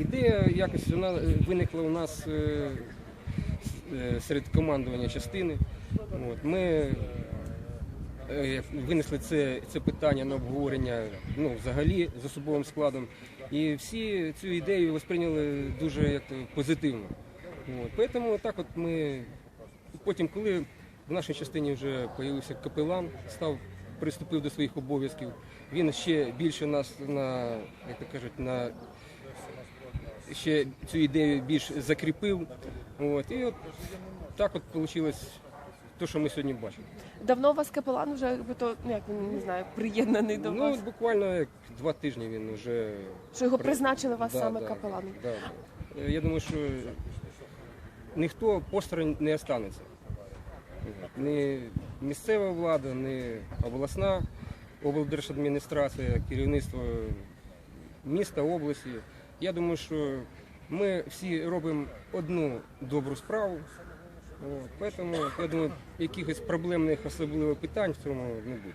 Ідея якось вона е, виникла у нас е, е, серед командування частини. От, ми винесли це, це питання на обговорення ну, взагалі з особовим складом. І всі цю ідею восприйняли дуже як позитивно. Тому так от ми потім, коли в нашій частині вже з'явився капелан, став приступив до своїх обов'язків, він ще більше нас на, як то кажуть, на ще цю ідею більш закріпив. От, і от так от вийшло те, що ми сьогодні бачимо. Давно у вас капелан вже то ну як він не знаю, приєднаний до Ну, вас. буквально як два тижні він вже Що його при- призначили вас Да, саме да, капеланом. Да. Е, Я думаю, що ніхто посторонь не останеться. Ні місцева влада, ні обласна облдержадміністрація, керівництво міста, області. Я думаю, що ми всі робимо одну добру справу. Тому, я думаю, якихось проблемних особливо питань в цьому не буде.